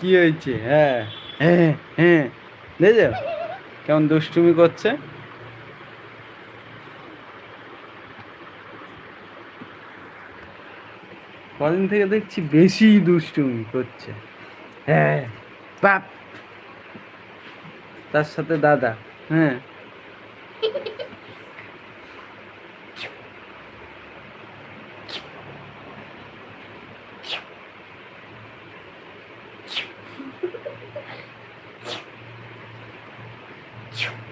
কি হয়েছে? হ্যাঁ হ্যাঁ হ্যাঁ। দেখছ? কেমন দুষ্টুমি করছে? কদিন থেকে দেখছি বেশি দুষ্টুমি করছে। হ্যাঁ বাপ। তার সাথে দাদা হ্যাঁ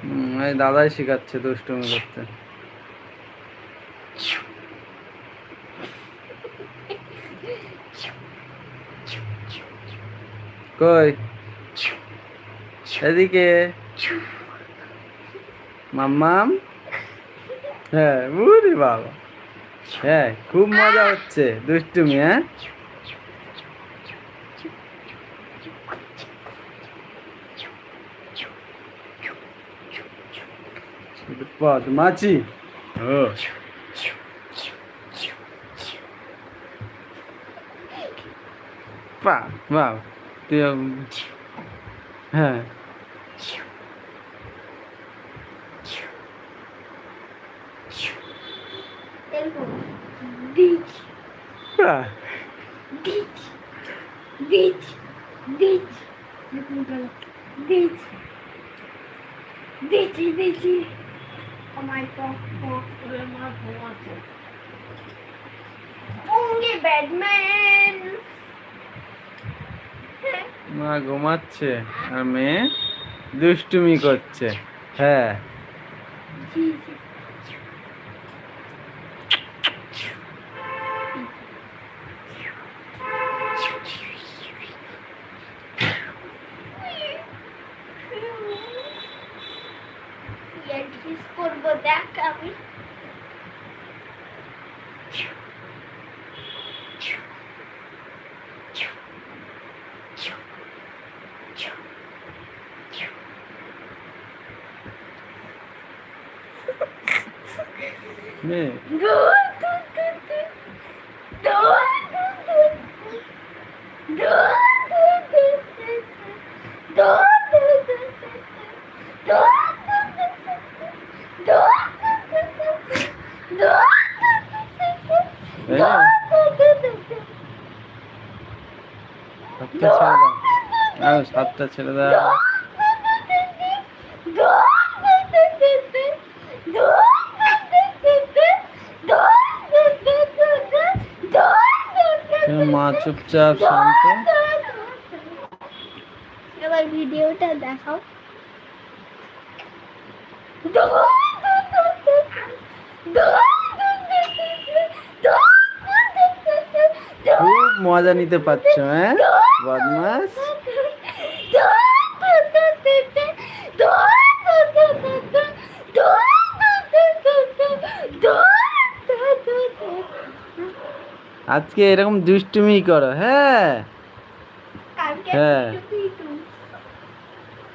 হুম, এই দাদাই শেখাচ্ছে দুষ্টুমি করতে। কই? এদিকে? মাম্মাম? হ্যাঁ বুড়ি বাবা। হ্যাঁ খুব মজা হচ্ছে দুষ্টুমি হ্যাঁ? Pode, mate. Oh. Pá, vá. Deu. É. Beat. Ah. Beat. Beat. Beat. Beat. Beat. Beat. Beat. মা ঘুমাচ্ছে মা ঘুমাচ্ছে আর মেয়ে দুষ্টুমি করছে। হ্যাঁ কিস করব দেখ আমি মেয়ে সাতটা ছেড়ে দাও সাতটা ছেড়ে দাও চুপচাপ শান্ত। এবার ভিডিওটা দেখাও। খুব মজা নিতে পারছ হ্যাঁ? বদমাস। আজকে এরকম দুষ্টুমি করো হ্যাঁ? হ্যাঁ।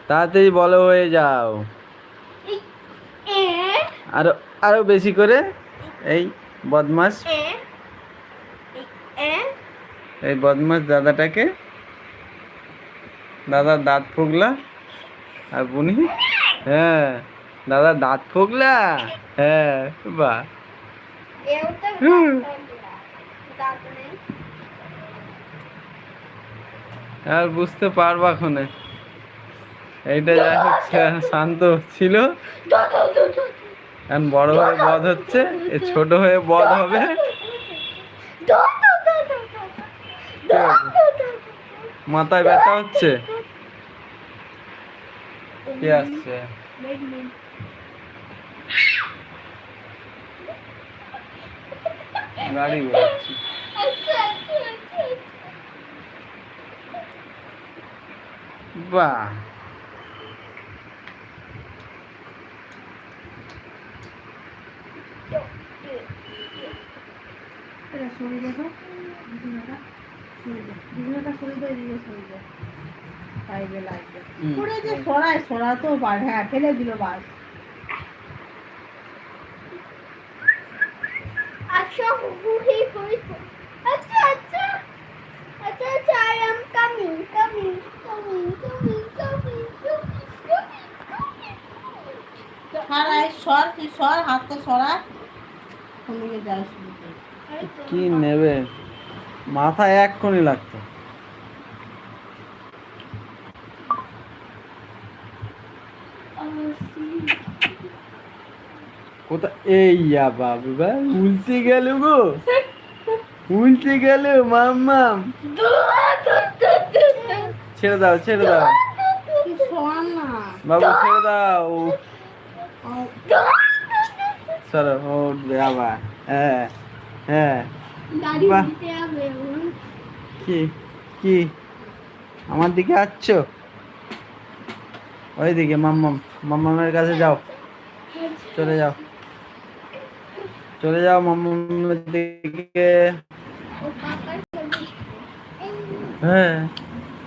তাড়াতাড়ি বলো হয়ে যাও। আরও আরও বেশি করে? এই বদমাস এই বদমাস দাদাটাকে। দাদা দাঁত ফুগলা। আর বুনি? হ্যাঁ দাদা দাঁত ফুগলা। হ্যাঁ বা হুম। আর বুঝতে পারবা খনে। এইটা যাই হোক শান্ত ছিল। এখন বড় হয়ে বধ হচ্ছে, এ ছোট হয়ে বধ হবে। মাথায় ব্যথা হচ্ছে? কি আসছে? গাড়ি বেরোচ্ছে বাহ। এটা সরে দেখো বিছানাটা সরে দে বিছানাটা সরে দে এদিকে সরে দে পাইবে লাগবে হুম। যে সরায় সরাতেও পারে হ্যাঁ ফেলে দিল বাস। আচ্ছা হুই সর তুই সর হাতটা সরা। যাও শুরু। কি নেবে? মাথায় এক্ষুনি লাগতো কোথায় এই বাবু ভাই উল্টে গেল গো। উল্টে গেল মাম্মাম ছেড়ে দাও ছেড়ে দাও। বাবু ছেড়ে দাও। সরো ও উঠবে হ্যাঁ হ্যাঁ। বাহ। কি কি? আমার দিকে আসছ ওইদিকে মাম্মাম মাম্মামের কাছে যাও। চলে যাও। চলে যাও মাম্মামের দিকে। হ্যাঁ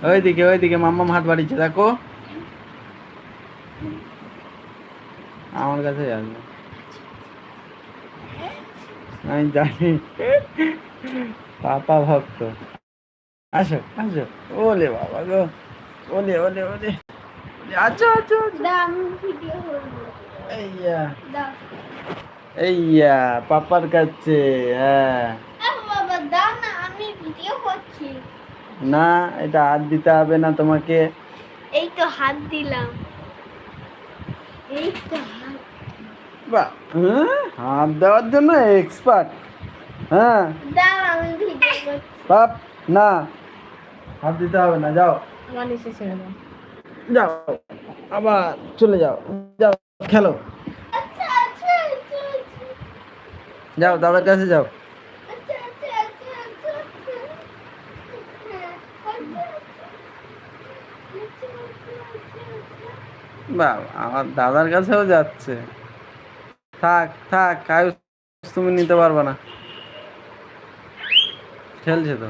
ওইদিকে ওইদিকে মাম্মাম হাত বাড়িয়েছে দেখো। আমার কাছে আসবে আমি জানি। পাপা ভক্ত। আসো আসো। ওলে বাবা গো। ওলে ওলে ওলে। আচ্ছা আচ্ছা এইয়া। এইয়া পাপার কাছে হ্যাঁ। না এটা হাত দিতে হবে না তোমাকে। এই তো হাত দিলাম। বাহ হ্যাঁ? হাত দেওয়ার জন্য এক্সপার্ট হ্যাঁ দাও আমি ভিডিও করছি বাপ না হাত দিতে হবে না যাও আমার নিচে ছেড়ে দাও যাও আবার চলে যাও যাও খেলো আচ্ছা আচ্ছা আচ্ছা আচ্ছা যাও দাদার কাছে যাও আমার দাদার কাছেও যাচ্ছে। থাক থাক, আয়ুষ, তুমি নিতে পারবে না। খেলছে তো।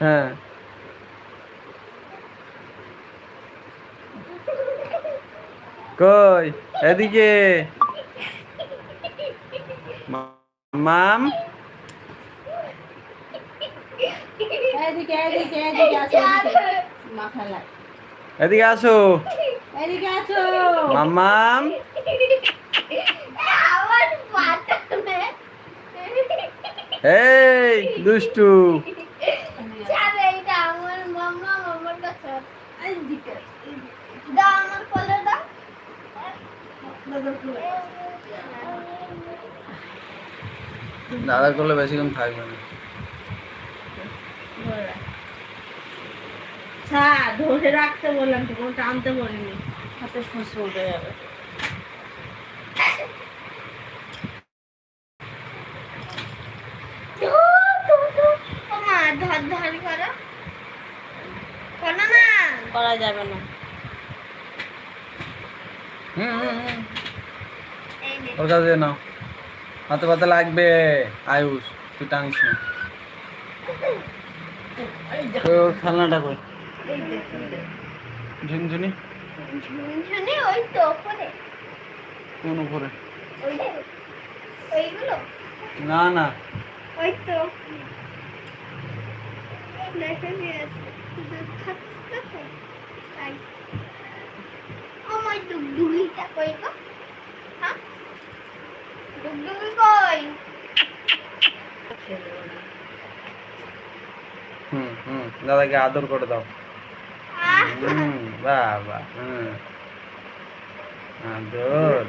হ্যাঁ। কই? এদিকে মাম এদিকে এদিকে এদিকে আসো এদিকে মাথা লাগ এদিকে আসো এদিকে আসো মাম্মাম আমার পাটা নে। এই দুষ্টু। মাম্মা। এদিকে দাও আমার কোলে দাও। দাদার করলে বেশিক্ষণ থাকবে না। হ্যাঁ ধরে রাখতে বললাম তো কোনো টানতে বলিনি। হাতে ফুসে উঠে যাবে। মা ধর ধর করো? যাবে নে। ওর কাছে নাও। হাতে পাতে লাগবে। আয়ুষ তুই টানিস না। ওই ওর খেলনাটা কই? ঝুনঝুনি? ঝুনঝুনি ওই তো ওপরে। কোন উপরে? ওইগুলো? না না। ওই তো। আমার ডুগডুগিটা কই গো হ্যাঁ ডুগডুগি কই হুম হুম দাদাকে আদর করে দাও। আহ, হুম বাহ বাহ হুম। আদর।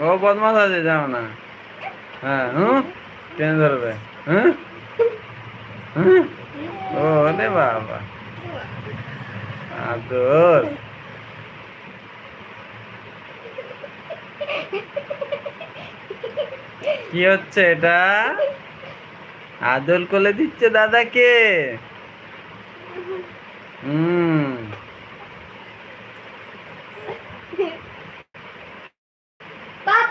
ও বদমাস আছে যাও না। হ্যাঁ হুম? টেনে ধরবে। হ্যাঁ হ্যাঁ ও রে বাবা। আদর। কি হচ্ছে এটা? আদল করে দিচ্ছে দাদাকে? হুম পাপ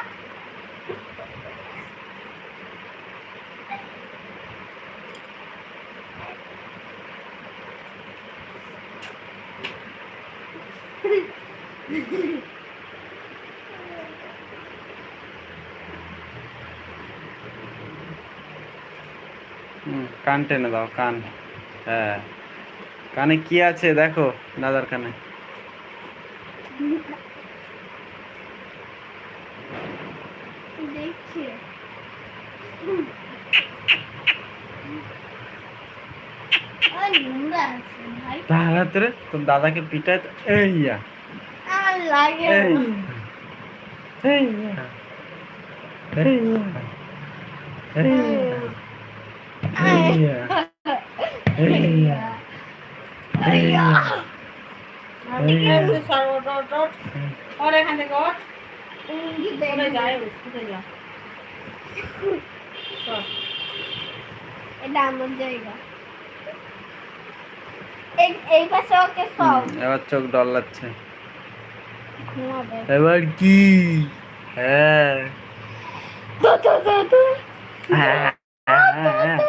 হুম, কান টেনে দাও কান। হ্যাঁ। কানে কি আছে দেখো দাদার কানে। তাহলে তোরে তোর দাদাকে পিটায় এই ইয়া, লাগে এই। ইয়া, এই ইয়া, এই। এটা আমার জায়গা এই এই পাশে ওকে সব এবার চোখ ডলাচ্ছে এবার কি হ্যাঁ।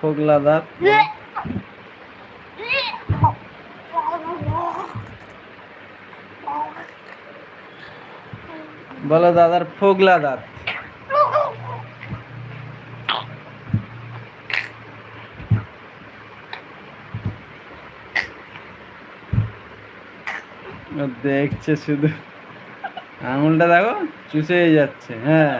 ফোগলা দাঁত বলো দাদার ফোগলা দাঁত দেখছে শুধু। আঙুলটা দেখো চুষে যাচ্ছে হ্যাঁ।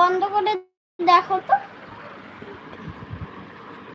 বন্ধ করে